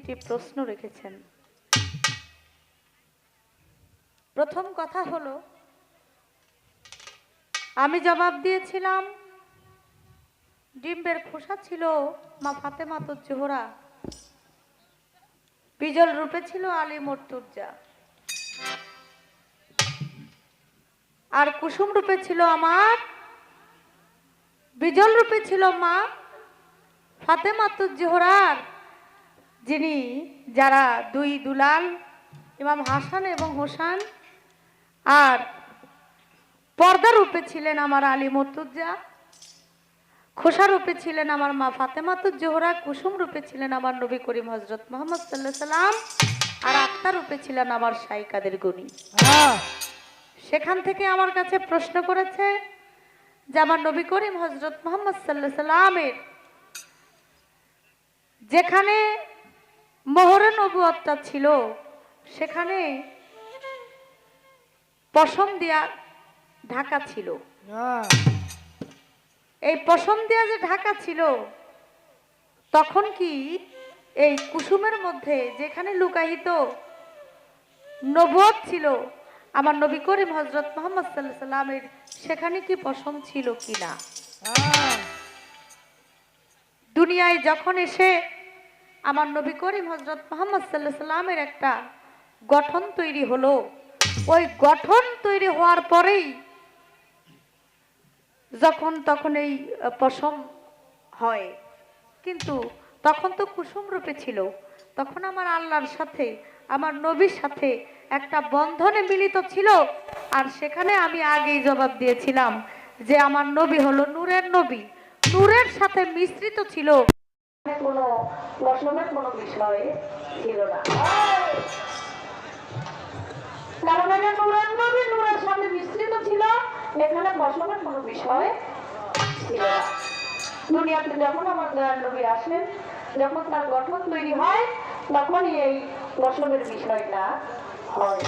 তিনটি প্রশ্ন রেখেছেন। প্রথম কথা হলো, আমি জবাব দিয়েছিলাম, ডিম্বের খোসা ছিল মা ফাতেমা তো জোহরা বিজল রূপে ছিল আলী মর্তুজা। আর কুসুম রূপে ছিল আমার, বিজল রূপে ছিল মা ফাতেমা তো জোহরার যিনি যারা দুই দুলাল ইমাম হাসান এবং হোসান আর পর্দা রূপে ছিলেন আমার আলী মর্তুজা খোসা রূপে ছিলেন আমার মা ফাতেমাতুজ জোহরা কুসুম রূপে ছিলেন আমার নবী করিম হজরত মোহাম্মদ সাল্লাহ সাল্লাম আর আত্মা রূপে ছিলেন আমার সাইকাদের গুণী। হ্যাঁ সেখান থেকে আমার কাছে প্রশ্ন করেছে যে আমার নবী করিম হজরত মোহাম্মদ সাল্লাহ সাল্লামের যেখানে মোহরে নবুয়তটা ছিল। সেখানে পশম দিয়া ঢাকা ছিল। এই পশম দেওয়া যে ঢাকা ছিল তখন কি এই কুসুমের মধ্যে যেখানে লুকায়িত নবুয়ত ছিল আমার নবী করিম হজরত মোহাম্মদ সাল্লাহ সাল্লামের সেখানে কি পশম ছিল কিনা? দুনিয়ায় যখন এসে আমার নবী করিম হজরত মোহাম্মদ সাল্লাহ সাল্লামের একটা গঠন তৈরি হলো। ওই গঠন তৈরি হওয়ার পরেই যখন, তখন এই পশম হয়। কিন্তু তখন তো কুসুম রূপে ছিল। তখন আমার আল্লাহর সাথে, আমার নবীর সাথে একটা বন্ধনে মিলিত ছিল। আর সেখানে আমি আগেই জবাব দিয়েছিলাম যে আমার নবী হলো নূরের নবী। নূরের সাথে মিশ্রিত ছিল। কোনো পশমের কোনো বিষয় ছিল না। কারণ এটা নূরের নবী সাথে মিশ্রিত ছিল, এখানে পশমের কোনো বিষয় ছিল না। দুনিয়াতে যখন আমার দয়াল আসেন, যখন তার গঠন তৈরি হয়, তখনই এই পশমের বিষয়টা হয়।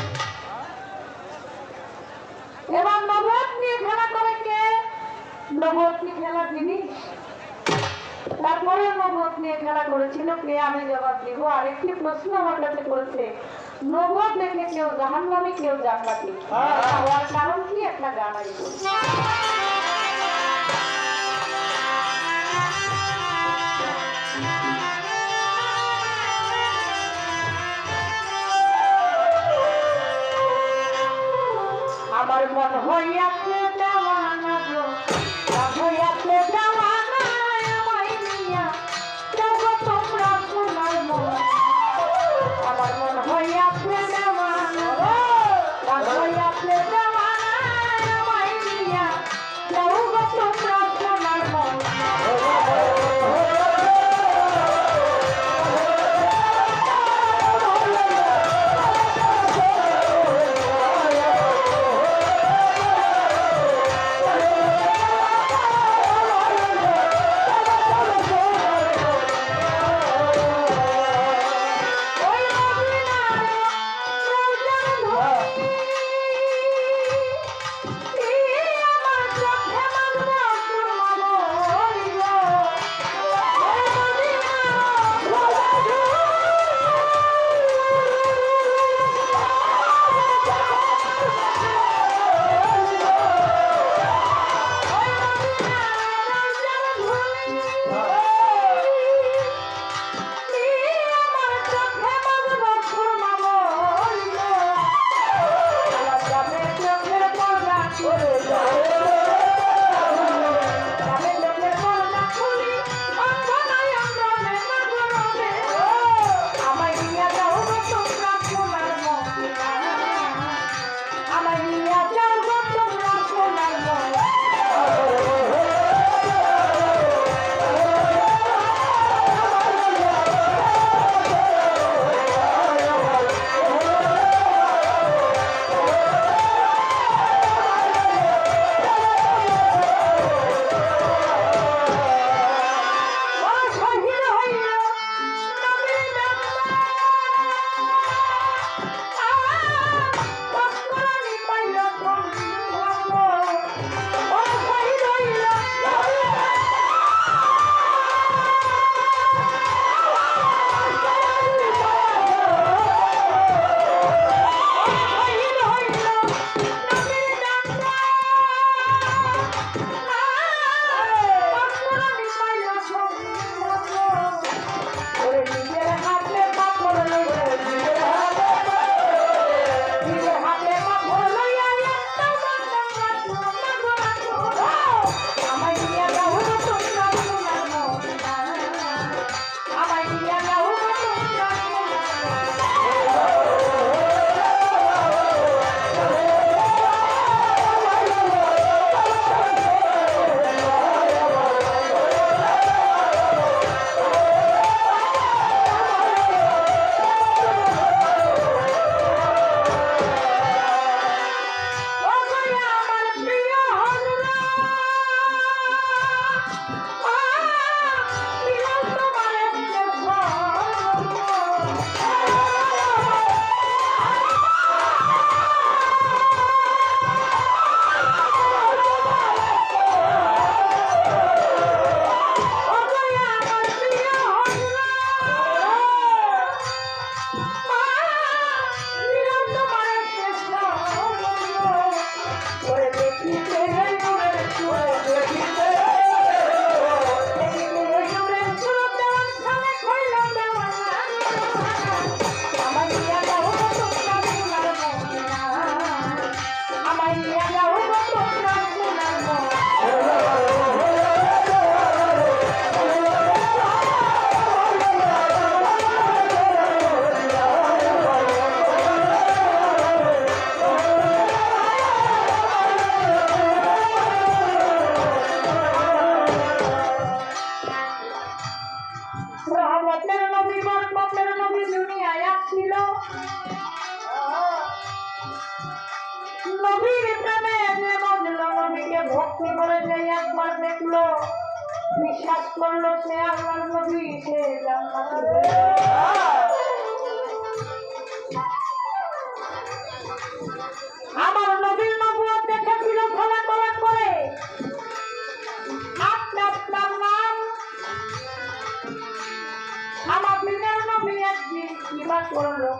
এবার নবত নিয়ে খেলা করে কে? নবত খেলার জিনিস? তারপরে নবত নিয়ে খেলা করেছিল, কে আমি জবাব দিব? আরেকটি প্রশ্ন আমার কাছে করেছে নবত দেখে কেউ জাহান্নামে, কেউ জান্নাতি। হওয়ার কারণ কি? একটা গান আমি। আমার মন হইয়াছে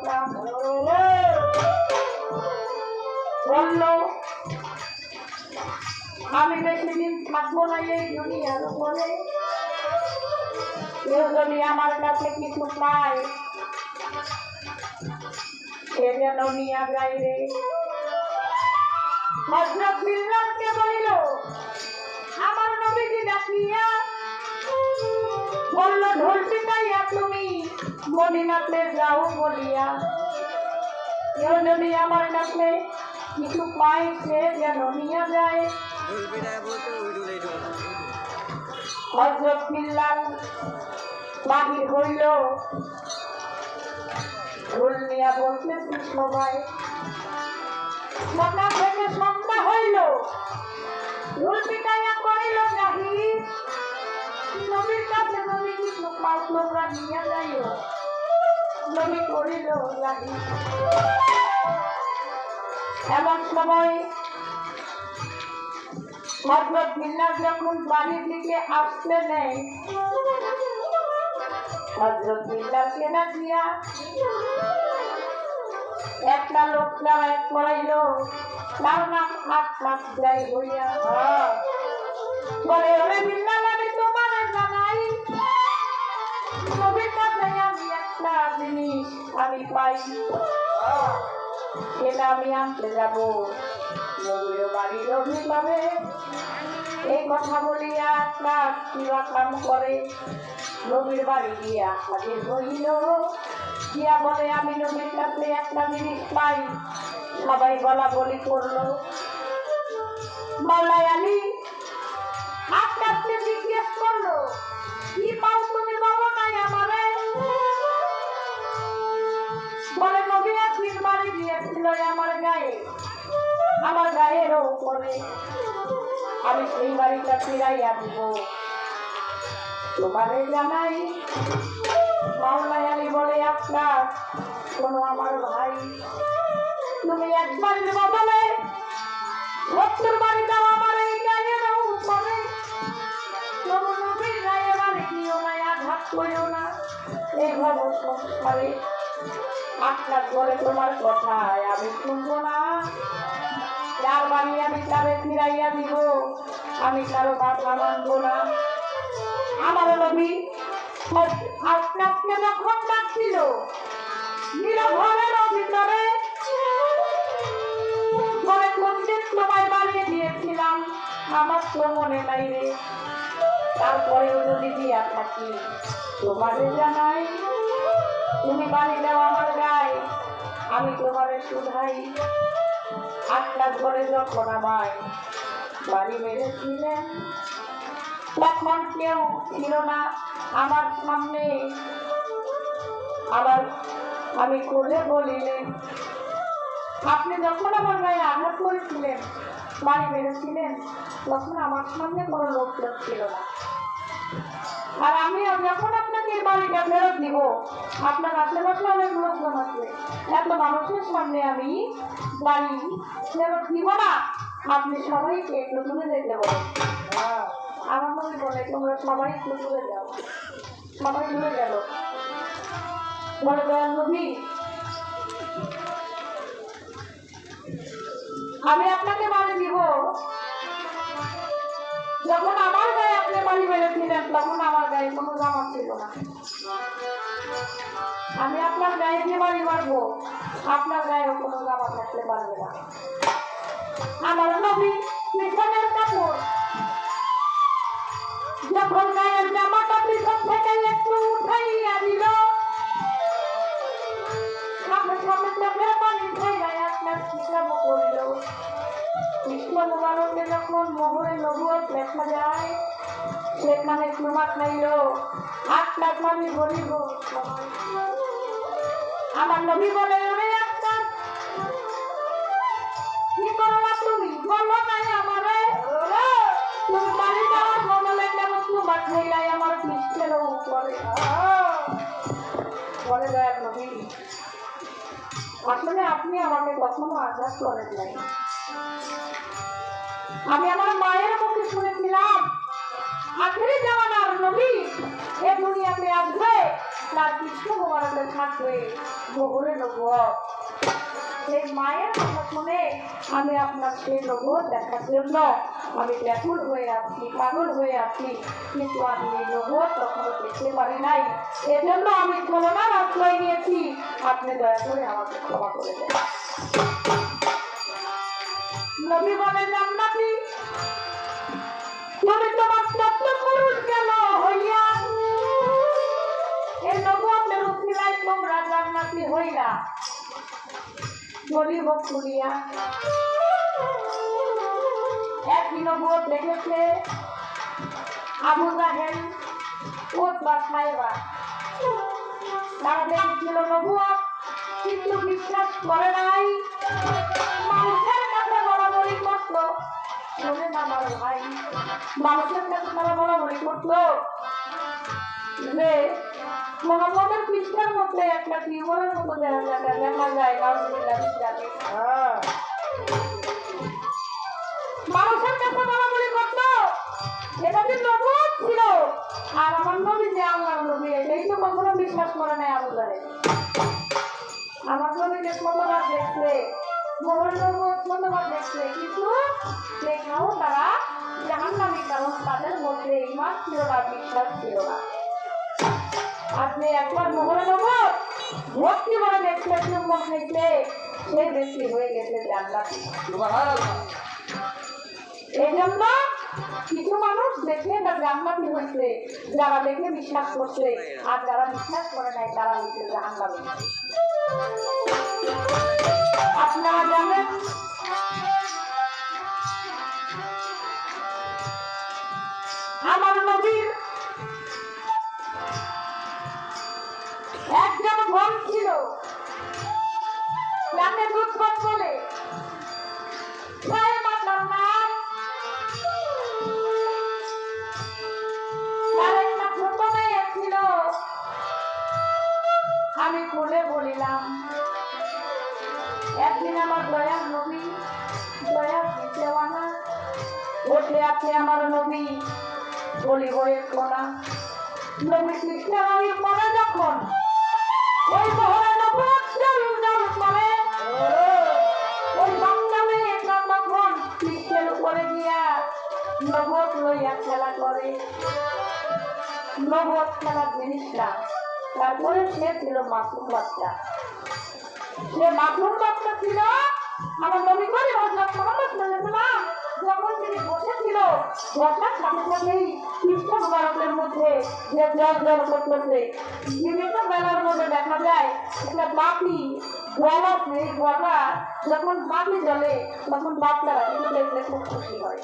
কাম বলল, আমি বেশি দিন না এই দুনিয়ার উপরে। কেউ যদি আমার কাছে কিছু পায় সে যেন নিয়ে যায় রে। হজরত বিল্লাহকে বলিল, আমার নবীজি ডাকিয়া বলল ঢোল পিটাইয়া তুমি। মদিনাতে যাও বলিয়া। যদি আমার কাছে কিছু পায়, সে যেন নিয়ে যায়। হজরত সবাই সন্ধ্যা হইল। পিটাইয়া করিল নবীর কাছে নবী পাঁচ লোকরা নিয়ে যাইও। নবী করিল নাহি এমন সময় হজরত বিল্লাল যখন বাড়ির দিকে আসতে নেই হজরত বিল্লালকে না দিয়া একটা লোক দাঁড়ায় করাইল তার নাম আকাশ যাই হইয়া বলে, ওরে বিল্লাল আমি পাই আমি আনতে যাব অভিভাবে এই কথা বলিয়া কিবা কাম করে বাড়ি আমি একটা জিনিস পাই বলা বলি করল মাওলাই আলী গায়ের আমি সেই বাড়িটা ফিরাইয়া দিব। তোমারে জানাই মাওলাই আলী বলে আপনার কোনো আমার ভাই। তুমি একবারের বদলে সত্তর বাড়ি দাও আমার এই গায়ের উপরে তবু। নবীর গায়ে বাড়ি দিও না আঘাত করিও না। এই ভব সংসারে আপনার ঘরে তোমার কথায় আমি শুনব না। যার বাড়ি আমি তারে ফিরাইয়া দিব, আমি কারও কথা মানবো না। আমার নবী আপনাকে যখন ডাকছিল নিরভরের ভিতরে ঘরে কোনদিন তোমায় বানিয়ে দিয়েছিলাম, আমার তো মনে নাই রে। তারপরেও যদি দিয়া থাকি, তোমাদের জানাই, তুমি বাড়ি দাও আমার গায়ে, আমি তোমারে শুধাই। আপনার ঘরে যখন আমায় বাড়ি মেরেছিলেন, তখন কেউ ছিল না আমার সামনে। আবার আমি কোলে বলিলেন, আপনি যখন আমার গায়ে আঘাত করেছিলেন, বাড়ি মেরেছিলেন, তখন আমার সামনে কোনো লোক ছিল না। আর আমি যখন আপনাকে বাড়িটা ফেরত দিব আপনার আশেপাশে অনেক লোকজন আছে এত মানুষের সামনে আমি বাড়ি ফেরত দিব না। আপনি সবাইকে একটু তুলে যেতে বলেন। আমার মনে বলে তোমরা সবাই একটু তুলে যাও সবাই তুলে গেল বলে দয়াল নবী আমি আপনাকে বাড়ি দিব। যখন আমার গায়ে আপনি বাড়ি বেড়েছিলেন তখন আমার গায়ে কোনো জামা ছিল না। আমি আপনার গায়ে দিয়ে বাড়ি মারবো আপনার গায়ে কোনো জামা থাকলে পারবে না। আমার নবী পিছনের কাপড়। যখন গায়ের জামাটা পিছন থেকে একটু উঠাইয়া দিল কৃষ্ণ মুবারকে যখন মোহরে নবুয়ত লেখা যায়। সেখানে চুমা খাইল। আটটা আমি বলিব আমার নবী বলে ওরে একটা কি করলা তুমি? বলো নাই আমারে তুমি বাড়ি যাওয়ার খাইলাই আমার পৃষ্ঠের উপরে! বলে দয়াল নবী। আসলে আপনি আমাকে কখনো আঘাত করেন নাই। আমি আমার মায়ের মুখে শুনেছিলাম, আখেরি জামানার নবী এ দুনিয়াতে আসবে, তার কৃষ্ণ মোবারকে থাকবে গোবরে নবুয় সেই মায়ের কথা শুনে আমি আপনার সেই লোক দেখার জন্য আমি ব্যাকুল হয়ে আছি, পাগল হয়ে আছি। কিন্তু আমি এই লোক কখনো দেখতে পারি নাই। এজন্য আমি ক্ষমতার আশ্রয় নিয়েছি আপনি দয়া করে আমাকে ক্ষমা করে দেন। নবী বলেন জান্নাতি তুমি তোমার সত্য পুরুষ গেল হইয়া? এই নবুয়তের উসিলায় তোমরা জান্নাতি হইলা। গরিব খুলিয়া একই নবুয়ত দেখেছে আবু জাহেল ওতবা সাহেবা তারা দেখেছিল নবুয়ত, কিন্তু বিশ্বাস করে নাই। করত? শোনে না ভাই। মানুষের কাছে তারা বলাবলি করত যে মোহাম্মদের পৃষ্ঠার মধ্যে একটা টিউমারের মতো দেখা যায়। মানুষের কাছে বলাবলি করত এটা যে নবুয়ত ছিল আর আমার নবী যে আল্লাহর নবী এটাই তো কখনো বিশ্বাস করে নাই আবু দেখছে কিন্তু দেখাও তারা জাহান্নামী কারণ তাদের মধ্যে ইমান ছিল না বিশ্বাস ছিল না। আপনি একবার মোহরে নবুয়ত ভক্তি করে দেখছে চুম্বক দেখলে সে ব্যক্তি হয়ে গেছে জান্নাতি কিছু মানুষ দেখে তার জান্নাতি হয়েছে যারা দেখে বিশ্বাস করছে, আর যারা বিশ্বাস করে নাই, তারা হচ্ছে জাহান্নামী আপনারা জানেন আমার নবীর একজন বোন ছিল। যাকে দুধ বলে। আমি খুলে বলিলাম, একদিন আমার দয়ার নবী, দয়ার দেওয়ানা বসে আছে আমার নবী। বলি বয়ে কোনা। নবী কৃষ্ণ নবীর পরে যখন? ওই মহরে নবুয়ত জল জল করে। ওই বাচ্চা মেয়েটা তখন কৃষ্ণের উপরে গিয়া নবত লইয়া খেলা করে। নবত খেলার জিনিসটা, তারপরে সে ছিল মাসুম বাচ্চা। সে মাসুম বাচ্চা ছিল আমার নবী করে মোহাম্মদ সাল্লাল্লাহু যখন তিনি বসেছিল বসার সাথে সাথেই কৃষ্ণ মুবারকের মধ্যে যে জল জল করতেছে। বিভিন্ন বেলার মধ্যে দেখা যায় একটা বাপি জল আছে গলা যখন বাপি জলে তখন বাচ্চারা কিন্তু দেখলে খুব খুশি হয়।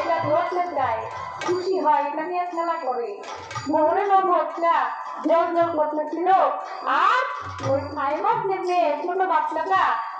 এটা ধরতে চায় খুশি হয় এটা নিয়ে খেলা করে। মোহরে নবটা জল জল করতেছিল আর ওই সাইমত নেমে ছোট বাচ্চাটা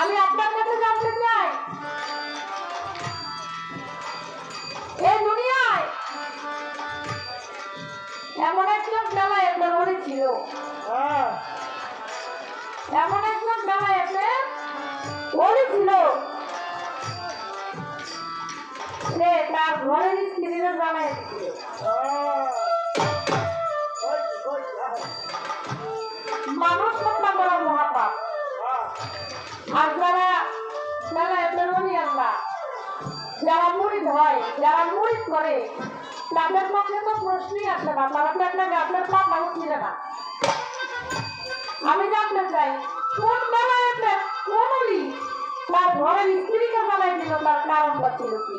আমি আপনার কাছে জানতে চাই। এই দুনিয়ায় এমন একজন বেলায় আপনার মনে ছিল। এমন একজন বেলায় আপনার মনে ছিল সে তার ঘরের স্ত্রীরা জানাই দিছিল যারা মুড়ি করে, আপনার পক্ষে তো প্রশ্নই আসে না। আপনার তো আপনাকে আপনার পাপ মানুষ নিলে না আমি জানতে চাই, কোন বেলায় একটা কোন তার ঘরের স্ত্রীকে জানাই দিল, তার কারণটা ছিল কি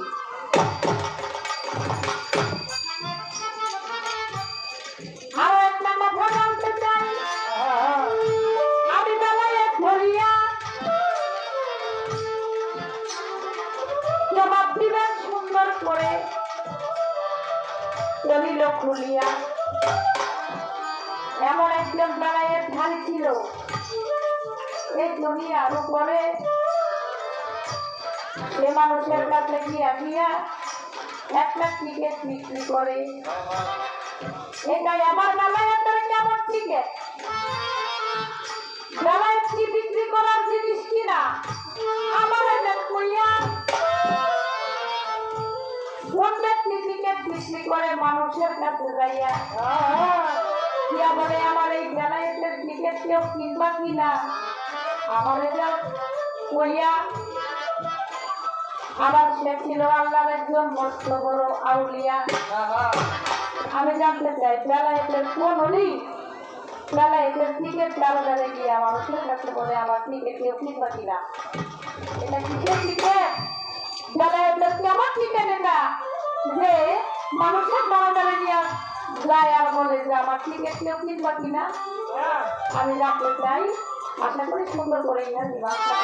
এই দুনিয়ার উপরে সে মানুষের কাছে গিয়া গিয়া একটা টিকিট বিক্রি করে এটাই আমার বেলায় আপনার কেমন টিকিট বেলায় কি বিক্রি করার জিনিস কিনা আমার কইয়া টিকিট বিক্রি করে মানুষের কাছে যাইয়া বলে আমার এই বেলায়েতের টিকিট কেউ কিনবা কিনা আমার এটা কইয়া আবার সে ছিল আল্লাহর একজন মস্ত বড় আউলিয়া। আমি জানতে চাই, বেলায়েতের কোন হলি বেলায়েতের টিকিট কারোদারে গিয়ে মানুষের কাছে বলে, আমার টিকিট কেউ কিনবা কিনা এটা কিসের টিকিট বেলায়েতের কি আমার টিকিট এটা? যে মানুষের কারোদারে নিয়ে যায় আর বলে যে, আমার টিকিট কেউ কিনবা কিনা আমি জানতে চাই আশা করি সুন্দর করে ইংরেজি ভাষা